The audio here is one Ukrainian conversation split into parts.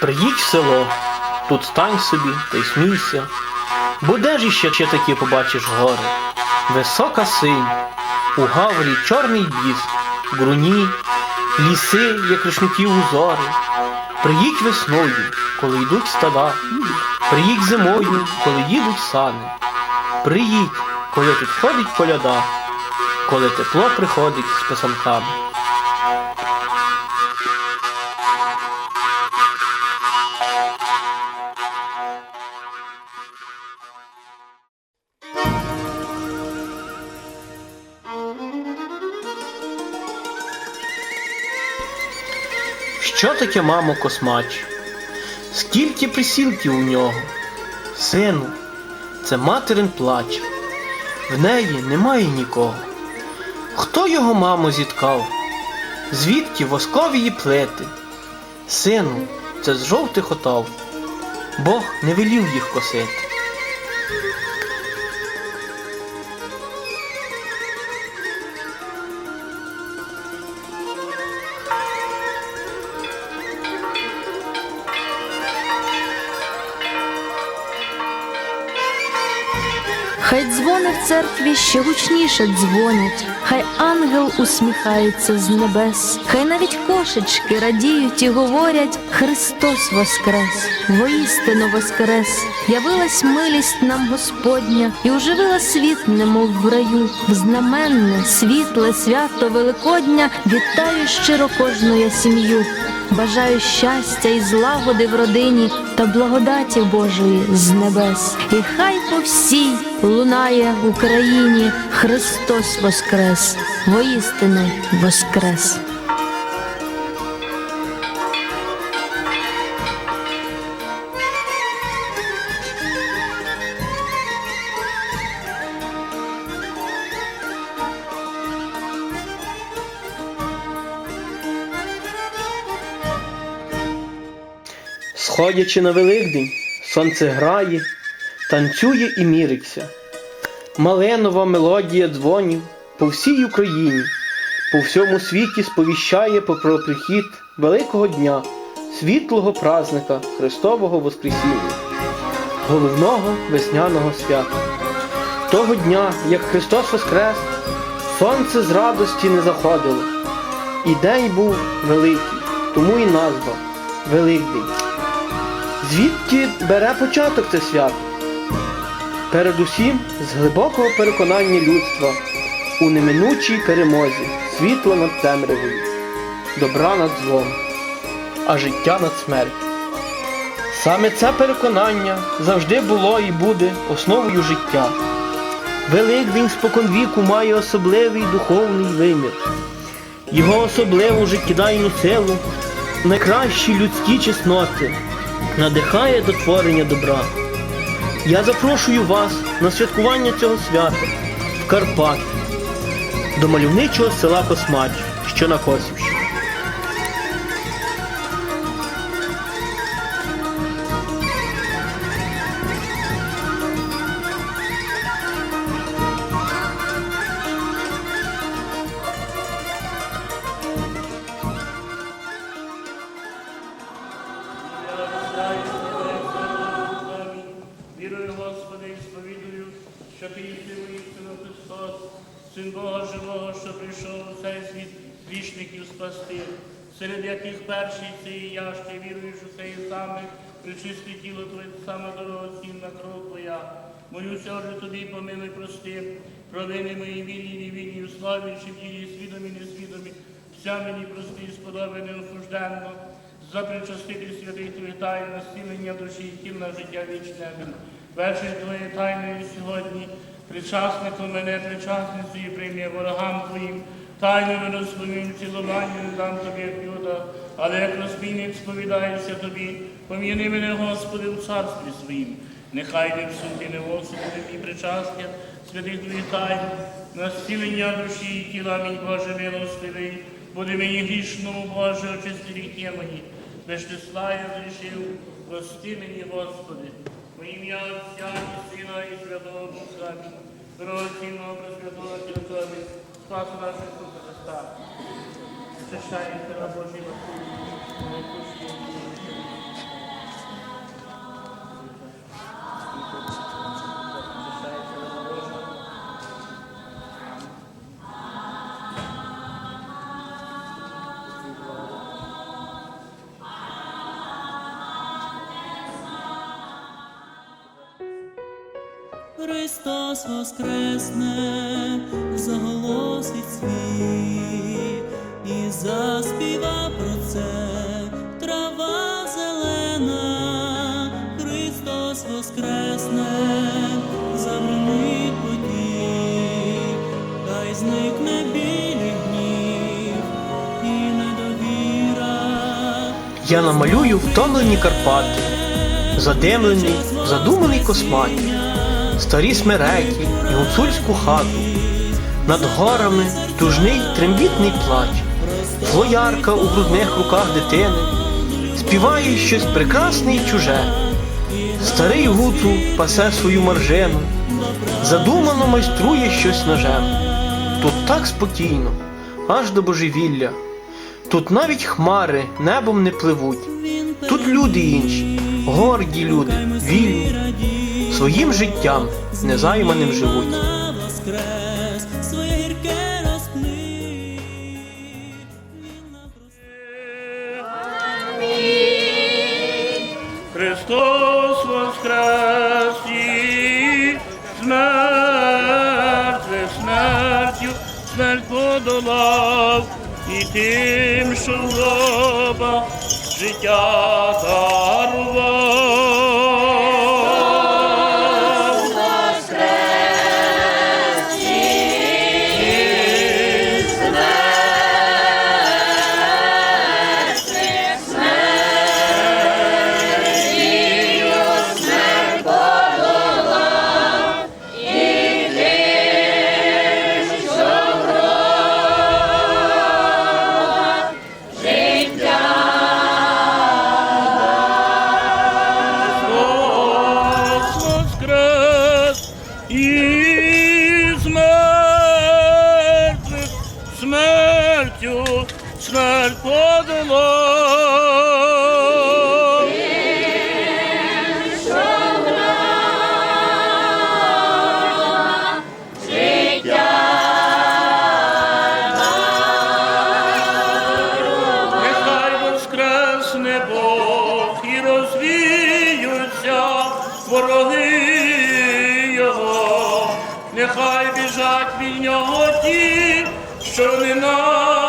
Приїдь в село, тут стань собі та й смійся, бо де ж іще ще такі побачиш гори? Висока синь, у гаврі чорний біс, груні, ліси, як рушників узори. Приїдь весною, коли йдуть стада, приїдь зимою, коли їдуть сани. Приїдь, коли тут ходить коляда, коли тепло приходить з писанками. Що таке, мамо, космач? Скільки присілків у нього? Сину, це материн плач. В неї немає нікого. Хто його, маму зіткав? Звідки воскові її плети? Сину, це з жовтих отав. Бог не велів їх косити. Ще гучніше дзвонять, хай ангел усміхається з небес, хай навіть кошечки радіють і говорять Христос воскрес, воістину воскрес, явилась милість нам Господня і оживила світ, немов в раю, в знаменне, світле свято Великодня вітаю щиро кожну я сім'ю. Бажаю щастя і злагоди в родині та благодаті Божої з небес. І хай по всій лунає Україні Христос Воскрес, воістину Воскрес. Сходячи на Великдень, сонце грає, танцює і міриться. Маленова мелодія дзвонів по всій Україні, по всьому світі сповіщає про прихід великого дня, світлого празника Христового Воскресіння, головного весняного свята. Того дня, як Христос Воскрес, сонце з радості не заходило, і день був великий, тому і назва Великдень. Звідки бере початок це свято? Передусім з глибокого переконання людства у неминучій перемозі світло над темрявою, добра над злом, а життя над смертю. Саме це переконання завжди було і буде основою життя. Великдень споконвіку має особливий духовний вимір, його особливу життєдайну силу, найкращі людські чесноти надихає до творення добра. Я запрошую вас на святкування цього свята в Карпат до мальовничого села Космач, що на Косівщині. Яких перший це і я, що вірую, що це і саме причисте тіло Твоє, саме дорогоцінна кров Твоя. Молюся, отже тобі, помилуй, прости, провини мої вільні, невільні, у славі, чи ділі, свідомі, несвідомі, вся мені прости, сподоби неосужденно, за причастити святих Твоїх тайн, насилення душі і тіл на життя вічне. Вечір Твоєї тайної сьогодні, причасником мене, причасницею прийми ворогам Твоїм, тайно виносливим цілуванням не дам тобі як юда, але як розбійник сповідаюся тобі, пом'яни мене, Господи, в царстві своїм. Нехай не в суді, не в осуді, не причастя, святих Твоїх тайн, на зцілення душі і тіла, мій Боже милостивий, буде мені грішному, Боже, очисти гріхи мої, без числа я зрішив, прости мені, Господи, во ім'я Отця і Сина і Святого Духа. Дорогоцінного Пресвятого Тілкові, спасу нашого Tá? levantar. Fechai pela boa de Христос воскресне, заголосить світ і заспіва про це трава зелена, Христос воскресне, замінить потік, хай зникне білий гнів і недовіра. Я намалюю втомлені Карпати, задимлений, задуманий косматі, старі смереки і гуцульську хату, над горами тужний трембітний плач, флоярка у грудних руках дитини, співає щось прекрасне й чуже, старий гуцул пасе свою маржину, задумано майструє щось ножем. Тут так спокійно, аж до божевілля. Тут навіть хмари небом не пливуть. Тут люди інші, горді люди, вільні, своїм життям незайманим живуть. Христос воскрес і з мертвих смертю смерть подолав і тим, що в життя дарував. Бог і розвіються вороги Його, нехай біжать від нього ті, що ненавидять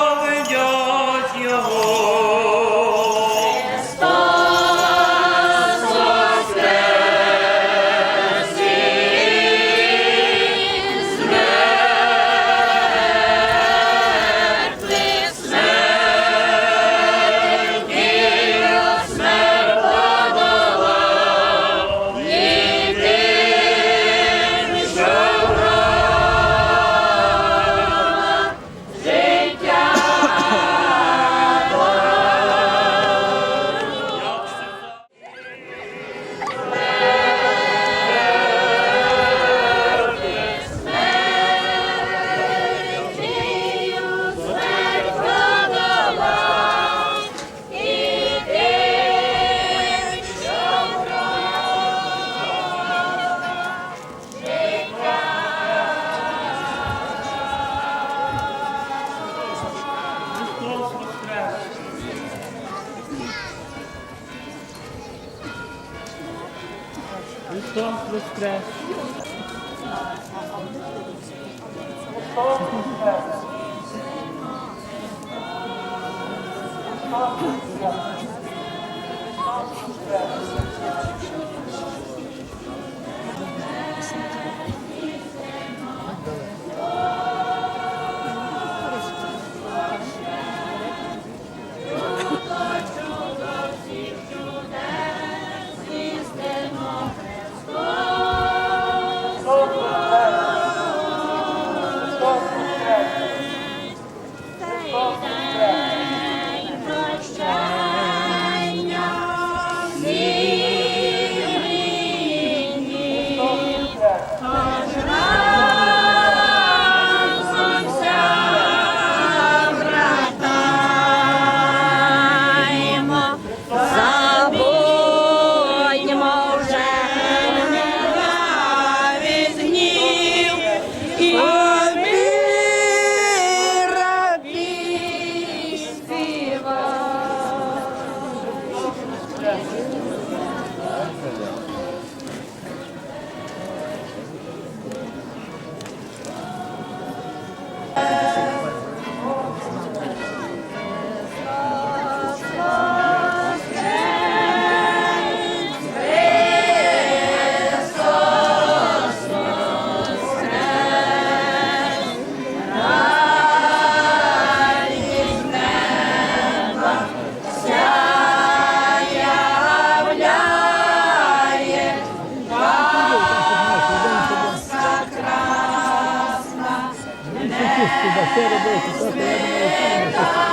кубаси робити, то то я думаю, що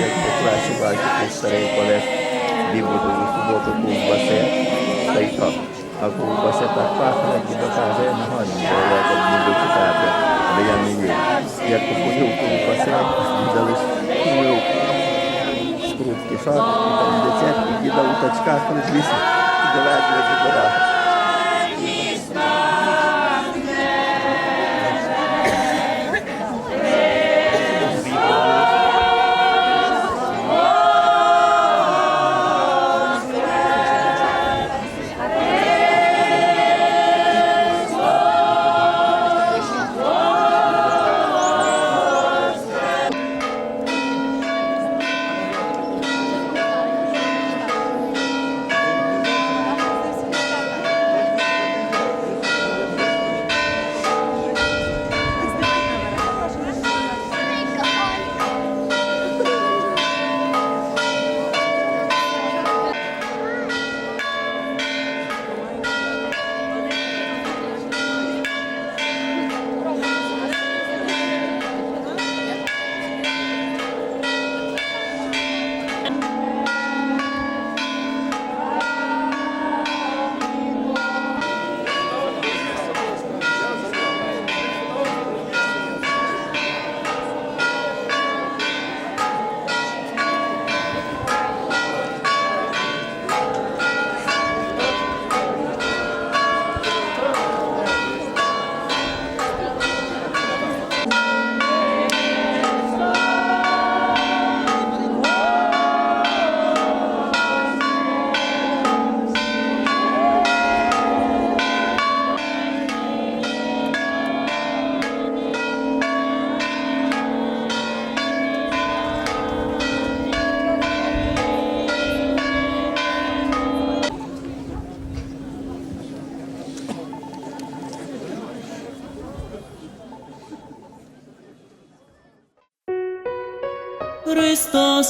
як по класі бачите, старий колес бібуду у суботу ковбаси, та й то. А ковбаси так бо так не діда у тачках розліз, і довезли до дороги.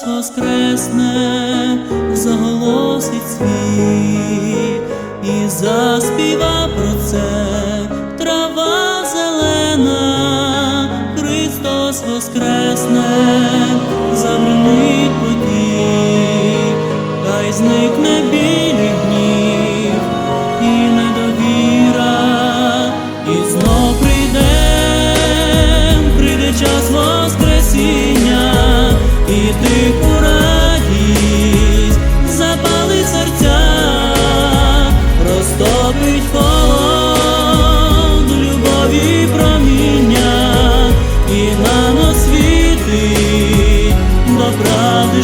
Христос воскресне, заголосить світ і заспіва про це. Трава зелена, Христос воскресне, замінить потік, хай зникне білий правди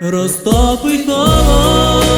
розтопить холод.